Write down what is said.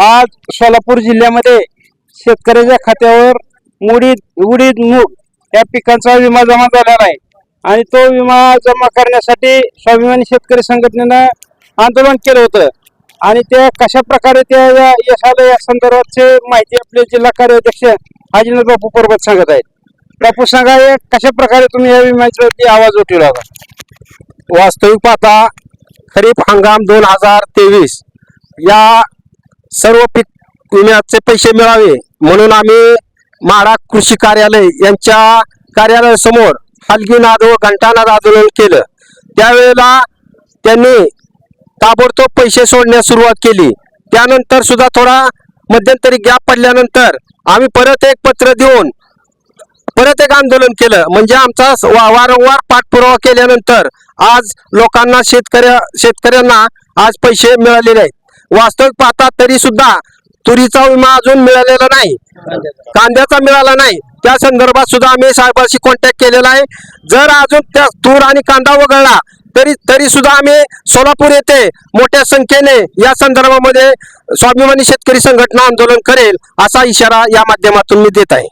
आज सोलापूर जिल्ह्यामध्ये शेतकऱ्याच्या खात्यावर उडीद उडीद मूग या पिकांचा विमा जमा झालेला आहे. आणि तो विमा जमा करण्यासाठी स्वाभिमानी शेतकरी संघटनेनं आंदोलन केलं होतं. आणि ते कशा प्रकारे त्या या यश आलं या संदर्भातची माहिती आपले जिल्हा कार्याध्यक्ष अजिनाथ बापू पर्वत सांगत आहेत. बापू सांगा हे कशा प्रकारे तुम्ही या विम्याच्यावरती आवाज उठवला होता? वास्तविक पाहता खरीप हंगाम दोन हजार तेवीस या सर्व पीक विम्याचे पैसे मिळावे. म्हणून आम्ही माडा कृषी कार्यालय यांच्या कार्यालयासमोर हलगीनाद व घंटानाद आंदोलन केलं. त्यावेळेला त्यांनी ताबडतोब पैसे सोडण्यास सुरुवात केली. त्यानंतर सुद्धा थोडा मध्यंतरी गॅप पडल्यानंतर आम्ही परत एक पत्र देऊन परत एक आंदोलन केलं. म्हणजे आमचा वा- वारंवार पाठपुरावा केल्यानंतर आज लोकांना शेतकऱ्या शेतकऱ्यांना आज पैसे मिळालेले आहेत. वास्तविक पाहता तरी सुद्धा तुरीचा विमा अजून मिळालेला नाही. कांद्याचा मिळाला नाही. त्या संदर्भात सुद्धा आम्ही साहेबांशी कॉन्टॅक्ट केलेला आहे. जर अजून त्या तूर आणि कांदा वगळला तरी तरी सुद्धा आम्ही सोलापूर येथे मोठ्या संख्येने या संदर्भामध्ये स्वाभिमानी शेतकरी संघटना आंदोलन करेल असा इशारा या माध्यमातून मी देत आहे.